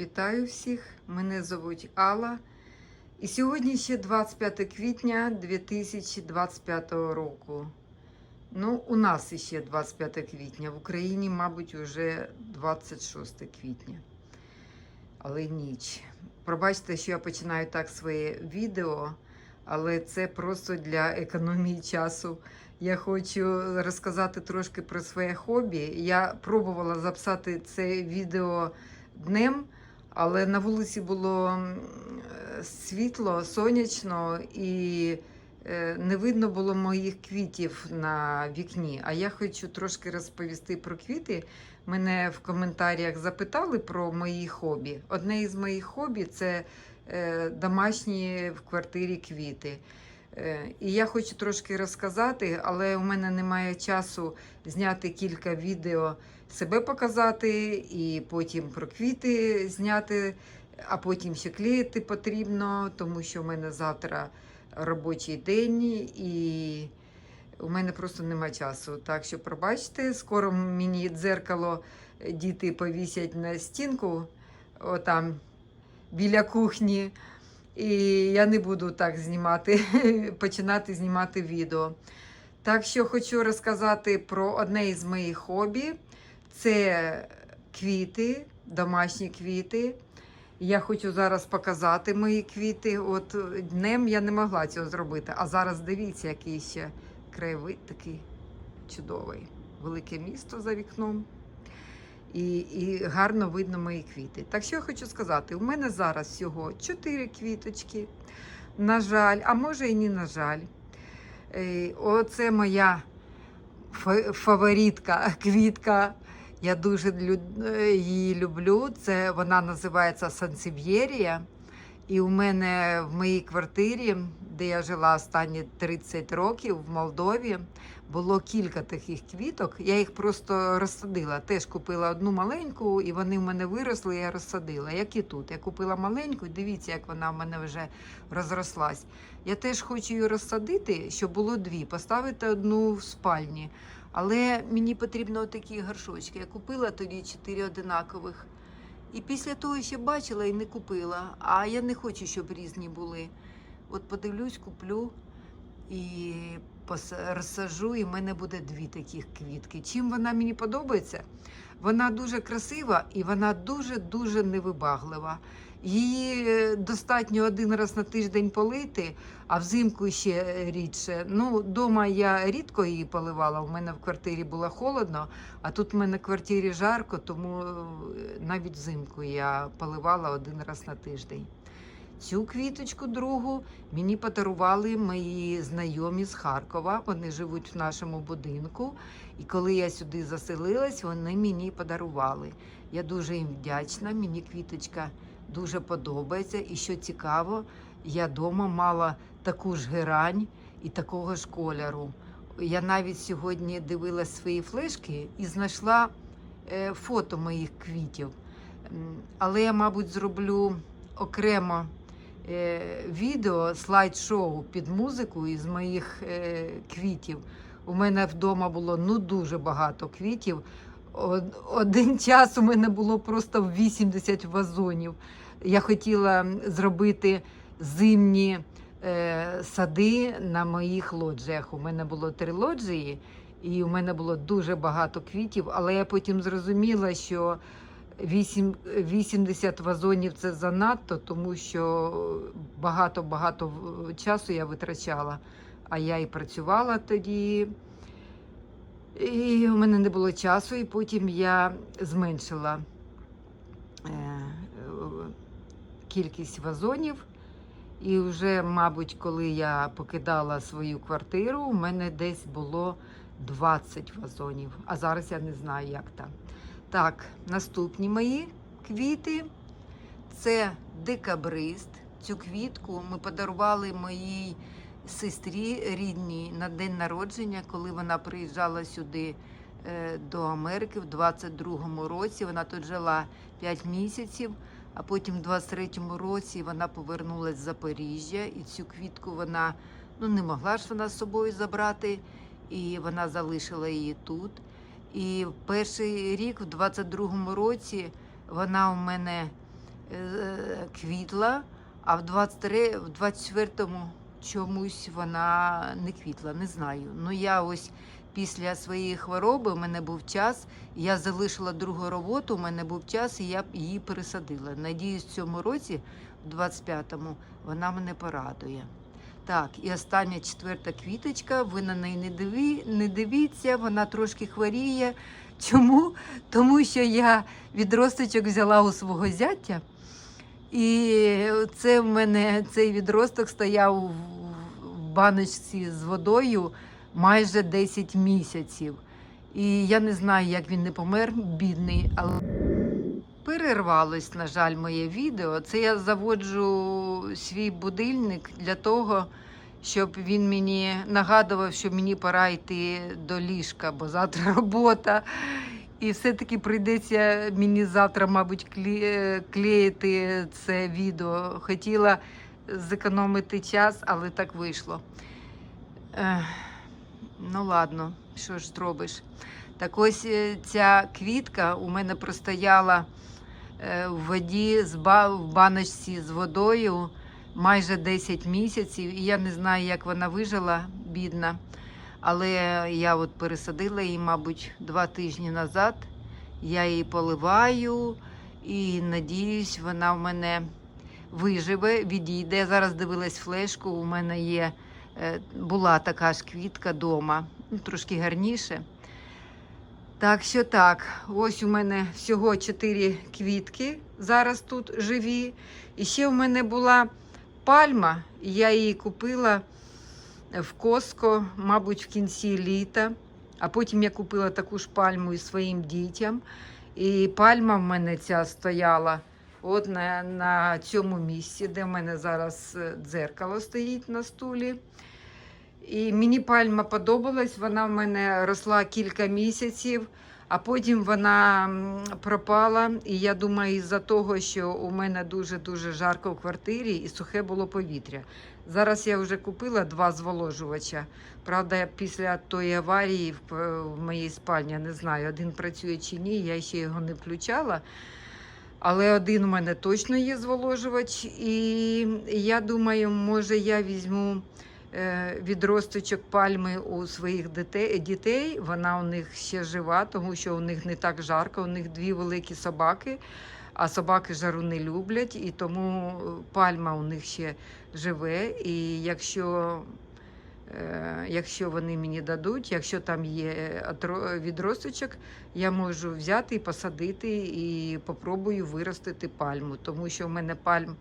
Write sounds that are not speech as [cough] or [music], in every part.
Вітаю всіх! Мене звуть Алла. І сьогодні ще 25 квітня 2025 року. Ну, у нас іще 25 квітня, в Україні, мабуть, вже 26 квітня. Але ніч. Пробачте, що я починаю так своє відео, але це просто для економії часу. Я хочу розказати трошки про своє хобі. Я пробувала записати це відео днем, але на вулиці було е, світло, сонячно і е, не видно було моїх квітів на вікні. А я хочу трошки розповісти про квіти. Мене в коментарях запитали про мої хобі. Одне із моїх хобі це е, домашні в квартирі квіти. І я хочу трошки розказати, але у мене немає часу зняти кілька відео, себе показати, і потім про квіти зняти, а потім ще клеїти потрібно, тому що в мене завтра робочий день і у мене просто немає часу. Так що пробачте, скоро мені дзеркало діти повісять на стінку, отам біля кухні. І я не буду так знімати, [laughs] починати знімати відео. Так що хочу розказати про одне із моїх хобі. Це квіти, домашні квіти. Я хочу зараз показати мої квіти. От днем я не могла цього зробити. А зараз дивіться, який ще краєвид такий чудовий. Велике місто за вікном. І, і гарно видно мої квіти. Так що я хочу сказати, у мене зараз всього 4 квіточки. На жаль, а може і не на жаль. Е, Оце моя фаворитка [laughs] квітка. Я дуже е, її люблю. Це вона називається Сансів'єрія. І у мене в моїй квартирі, де я жила останні 30 років в Молдові, було кілька таких квіток. Я їх просто розсадила. Теж купила одну маленьку, і вони в мене виросли, я розсадила. Як і тут. Я купила маленьку, дивіться, як вона в мене вже розрослась. Я теж хочу її розсадити, щоб було дві, поставити одну в спальні. Але мені потрібно такі горшочки. Я купила тоді чотири одинакових. І після того ще бачила і не купила. А я не хочу, щоб різні були. От подивлюсь, куплю і розсажу, і в мене буде дві таких квітки. Чим вона мені подобається? Вона дуже красива і вона дуже-дуже невибаглива. Її е, достатньо один раз на тиждень полити, а взимку ще рідше. Ну, дома я рідко її поливала. У мене в квартирі було холодно, а тут в мене в квартирі жарко, тому е, навіть взимку я поливала один раз на тиждень. Цю квіточку другу мені подарували мої знайомі з Харкова. Вони живуть в нашому будинку. І коли я сюди заселилась, вони мені подарували. Я дуже їм вдячна. Мені квіточка дуже подобається. І що цікаво, я вдома мала таку ж герань і такого ж кольору. Я навіть сьогодні дивилась свої флешки і знайшла е, фото моїх квітів. Але я, мабуть, зроблю окремо відео, слайд-шоу під музику із моїх е, квітів. У мене вдома було ну дуже багато квітів. Один [laughs] час у мене було просто 80 вазонів. Я хотіла зробити зимні е, сади на моїх лоджіях. У мене було три лоджії, і у мене було дуже багато квітів, але я потім зрозуміла, що 80 вазонів це занадто, тому що багато-багато часу я витрачала. А я і працювала тоді. І у мене не було часу, і потім я зменшила е, кількість вазонів. І вже, мабуть, коли я покидала свою квартиру, у мене десь було 20 вазонів. А зараз я не знаю, як там. Так, наступні мої квіти це декабрист. Цю квітку ми подарували моїй сестрі рідній на день народження, коли вона приїжджала сюди е, до Америки в 22-му році. Вона тут жила 5 місяців, а потім в 23-му році вона повернулася з Запоріжжя, і цю квітку вона ну, не могла ж вона з собою забрати, і вона залишила її тут. І перший рік, в 22-му році, вона у мене е, квітла, а в 23, в 24-му чомусь вона не квітла, не знаю. Ну я ось після своєї хвороби у мене був час, я залишила другу роботу, у мене був час, і я її пересадила. Надіюсь, в цьому році, в 25-му, вона мене порадує. Так, і остання четверта квіточка, ви на неї не, диві, не дивіться, вона трошки хворіє. Чому? Тому що я відросточок взяла у свого зятя, і це в мене цей відросток стояв в баночці з водою майже 10 місяців. І я не знаю, як він не помер, бідний, але перервалось, на жаль, моє відео. Це я заводжу свій будильник для того, щоб він мені нагадував, що мені пора йти до ліжка, бо завтра [laughs] робота. І все-таки прийдеться мені завтра, мабуть, е, клеїти це відео. Хотіла зекономити час, але так вийшло. Ех, ну ладно, що ж зробиш. Так ось е, ця квітка у мене простояла в воді в баночці з водою майже 10 місяців, і я не знаю, як вона вижила, бідна. Але я от пересадила її, мабуть, два тижні назад. Я її поливаю і надіюсь, вона в мене виживе, відійде. Я зараз дивилась флешку. У мене є е, була така ж квітка вдома, ну, трошки гарніше. Так що так, ось у мене всього 4 квітки зараз тут живі. І ще в мене була пальма, я її купила в Коско, мабуть, в кінці літа. А потім я купила таку ж пальму і своїм дітям. І пальма в мене ця стояла от на, на цьому місці, де в мене зараз е, дзеркало стоїть на стулі. І мені пальма подобалась, вона в мене росла кілька місяців, а потім вона пропала. І я думаю, із-за того, що у мене дуже-дуже жарко в квартирі і сухе було повітря. Зараз я вже купила два зволожувача. Правда, після тої аварії в, в моїй спальні не знаю, один працює чи ні, я ще його не включала. Але один у мене точно є зволожувач, і я думаю, може я візьму е, відросточок пальми у своїх дітей. Вона у них ще жива, тому що у них не так жарко, у них дві великі собаки, а собаки жару не люблять, і тому е, пальма у них ще живе. І якщо, е, якщо вони мені дадуть, якщо там є відросточок, я можу взяти і посадити і попробую виростити пальму, тому що в мене пальм.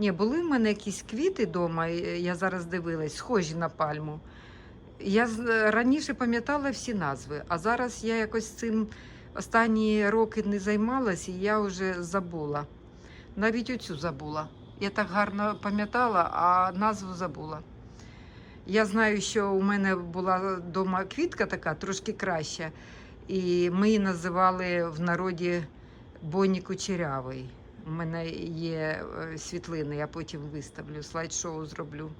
Ні, були в мене якісь квіти вдома, я зараз дивилась, схожі на пальму. Я раніше пам'ятала всі назви, а зараз я якось цим останні роки не займалась і я вже забула. Навіть оцю забула. Я так гарно пам'ятала, а назву забула. Я знаю, що у мене була вдома квітка така, трошки краща. І ми її називали в народі Бонні Кучерявий. У мене є е, світлини, я потім виставлю, слайд-шоу зроблю.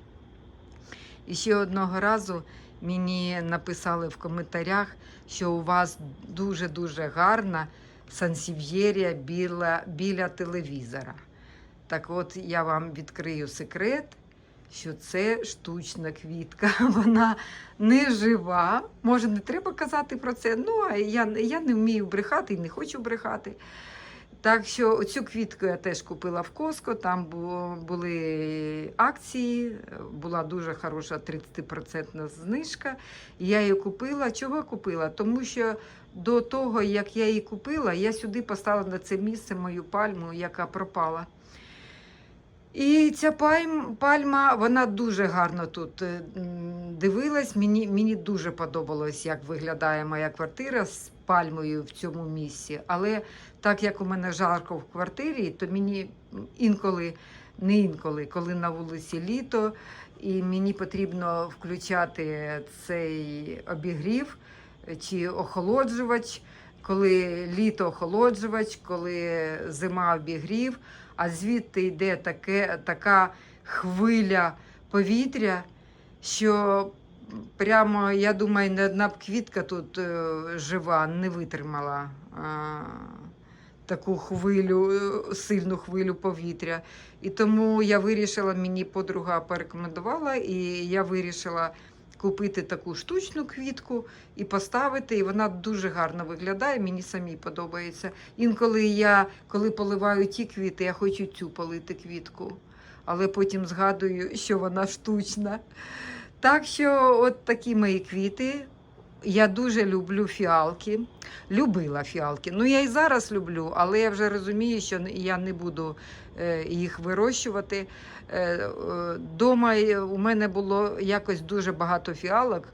І ще одного разу мені написали в коментарях, що у вас дуже-дуже гарна сансів'єрія біля, біля телевізора. Так от я вам відкрию секрет, що це штучна квітка. [laughs] Вона не жива. Може, не треба казати про це. Ну, а я, я не вмію брехати і не хочу брехати. Так що цю квітку я теж купила в Коско, там були акції, була дуже хороша 30% знижка. Я її купила. Чого купила? Тому що до того, як я її купила, я сюди поставила на це місце мою пальму, яка пропала. І ця пальма, вона дуже гарно тут дивилась. Мені, мені дуже подобалось, як виглядає моя квартира пальмою в цьому місці. Але так як у мене жарко в квартирі, то мені інколи, не інколи, коли на вулиці літо, і мені потрібно включати цей обігрів чи охолоджувач, коли літо охолоджувач, коли зима обігрів, а звідти йде таке, така хвиля повітря, що прямо, я думаю, не одна б квітка тут е, жива не витримала. Таку хвилю, е, сильну хвилю повітря. І тому я вирішила, мені подруга порекомендувала, і я вирішила купити таку штучну квітку і поставити. І вона дуже гарно виглядає, мені самій подобається. Інколи я, коли поливаю ті квіти, я хочу цю полити квітку, але потім згадую, що вона штучна. Так що, от такі мої квіти. Я дуже люблю фіалки. Любила фіалки. Ну, я і зараз люблю, але я вже розумію, що я не буду е, їх вирощувати. Е, е, Дома у мене було якось дуже багато фіалок.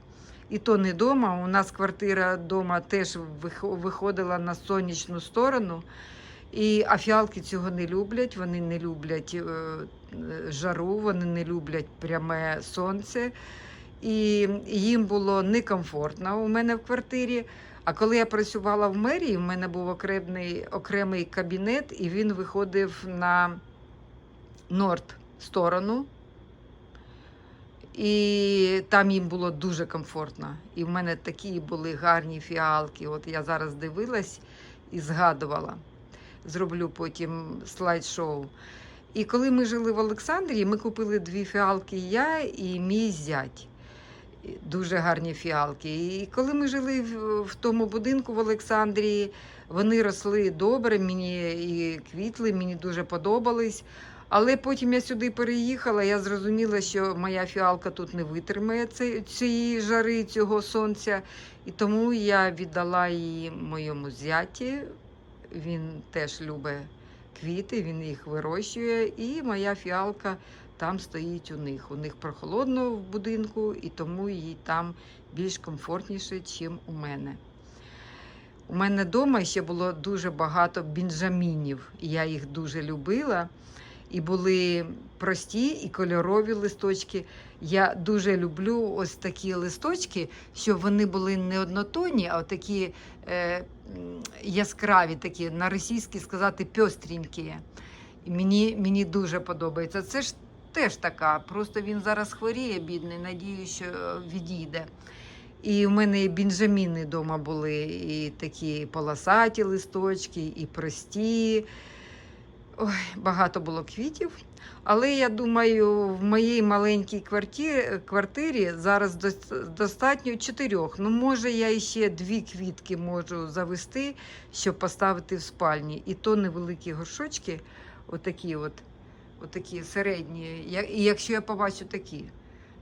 І то не дома. У нас квартира дома теж виходила на сонячну сторону. І, а фіалки цього не люблять. Вони не люблять жару, вони не люблять пряме сонце. І їм було некомфортно у мене в квартирі. А коли я працювала в мерії, в мене був окремий, окремий кабінет, і він виходив на норд сторону. І там їм було дуже комфортно. І в мене такі були гарні фіалки. От я зараз дивилась і згадувала. Зроблю потім слайд-шоу. І коли ми жили в Олександрії, ми купили дві фіалки я і мій зять. Дуже гарні фіалки. І коли ми жили в, тому будинку в Олександрії, вони росли добре, мені і квітли, мені дуже подобались. Але потім я сюди переїхала, я зрозуміла, що моя фіалка тут не витримає ці- цієї жари, цього сонця. І тому я віддала її моєму зяті. Він теж любить квіти, він їх вирощує. І моя фіалка там стоїть у них. У них прохолодно в будинку, і тому їй там більш комфортніше, ніж у мене. У мене вдома ще було дуже багато бінджамінів. і Я їх дуже любила. І були прості і кольорові листочки. Я дуже люблю ось такі листочки, щоб вони були не однотонні, а такі е, яскраві, такі, на російській сказати, пьостренькі. І мені, мені дуже подобається. Це ж теж така. Просто він зараз хворіє, бідний, надію, що відійде. І в мене і бінджаміни вдома були, і такі полосаті листочки, і прості. Ой, багато було квітів. Але я думаю, в моїй маленькій квартирі, квартирі зараз достатньо чотирьох. Ну, може, я ще дві квітки можу завести, щоб поставити в спальні. І то невеликі горшочки, отакі от, отакі середні. І якщо я побачу такі.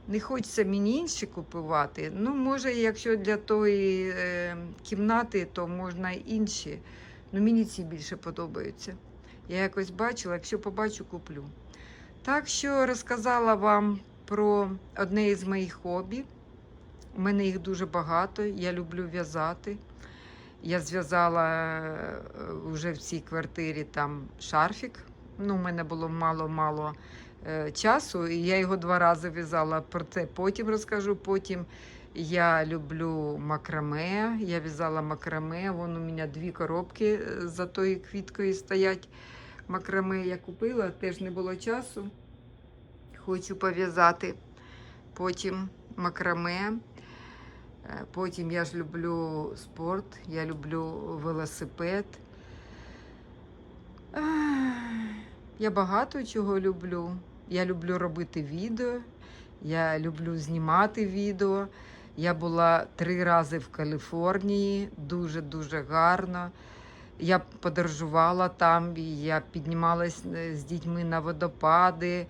Не хочеться мені інші купувати. Ну, може, якщо для тої е, кімнати, то можна інші. Ну, мені ці більше подобаються. Я якось бачила, якщо побачу, куплю. Так що розказала вам про одне із моїх хобі. У мене їх дуже багато. Я люблю в'язати. Я зв'язала е, вже в цій квартирі там шарфік. Ну, у мене було мало-мало е, часу, і я його два рази в'язала. Про це потім розкажу. Потім я люблю макраме. Я в'язала макраме. Вон у мене дві коробки е, за тою квіткою стоять. Макраме я купила, теж не було часу. Хочу пов'язати. Потім макраме. Е, Потім я ж люблю спорт, я люблю велосипед. Я багато чого люблю. Я люблю робити відео, я люблю знімати відео. Я була три рази в Каліфорнії, дуже-дуже гарно. Я подорожувала там, я піднімалась е, з дітьми на водопади,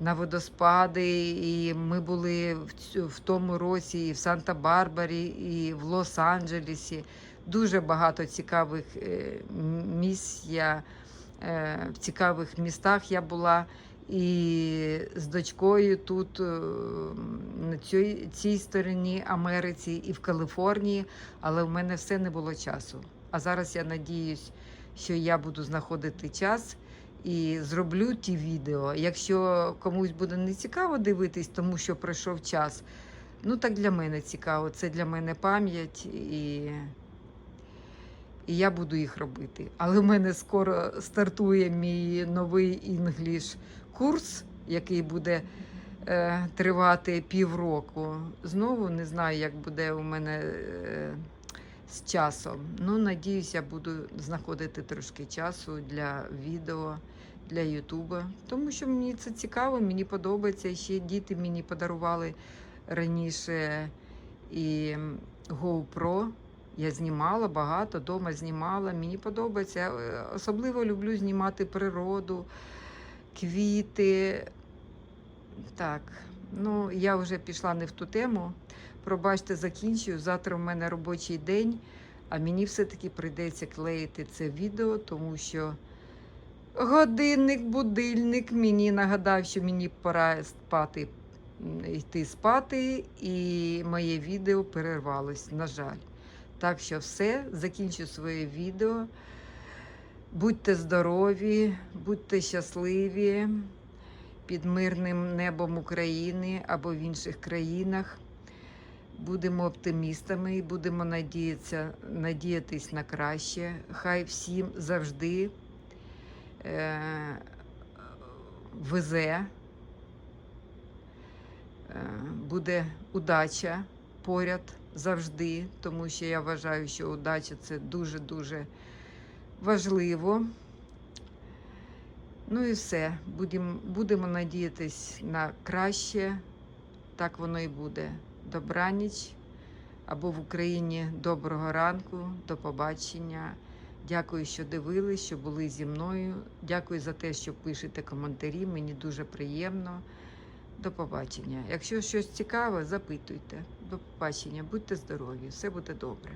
на водоспади. І ми були в, тому році і в Санта-Барбарі, і в Лос-Анджелесі. Дуже багато цікавих е, місць. Я, е, в цікавих містах я була. І з дочкою тут, на цій, цій стороні Америці, і в Каліфорнії, але в мене все не було часу. А зараз я надіюсь, що я буду знаходити час і зроблю ті відео. Якщо комусь буде не цікаво дивитись, тому що пройшов час, ну так для мене цікаво. Це для мене пам'ять і. І я буду їх робити. Але в мене скоро стартує мій новий інгліш курс, який буде е, тривати півроку. Знову не знаю, як буде у мене е, з часом. Ну, надіюсь, я буду знаходити трошки часу для відео, для Ютуба, тому що мені це цікаво, мені подобається. Ще діти мені подарували раніше і GoPro. Я знімала багато, вдома знімала. Мені подобається. Я е, особливо люблю знімати природу, квіти. Так, ну я вже пішла не в ту тему. Пробачте, закінчую. Завтра в мене робочий день, а мені все-таки прийдеться клеїти це відео, тому що годинник, будильник мені нагадав, що мені пора спати, йти спати, і моє відео перервалось, на жаль. Так що все, закінчу своє відео. Будьте здорові, будьте щасливі під мирним небом України або в інших країнах. Будемо оптимістами і будемо надіятися, надіятись на краще. Хай всім завжди е, везе, е, буде удача поряд завжди, тому що я вважаю, що удача це дуже-дуже важливо. Ну і все. Будемо, будемо надіятись на краще. Так воно і буде. Добраніч або в Україні доброго ранку, до побачення. Дякую, що дивились, що були зі мною. Дякую за те, що пишете коментарі. Мені дуже приємно. До побачення. Якщо щось цікаве, запитуйте. До побачення, будьте здорові, все буде добре.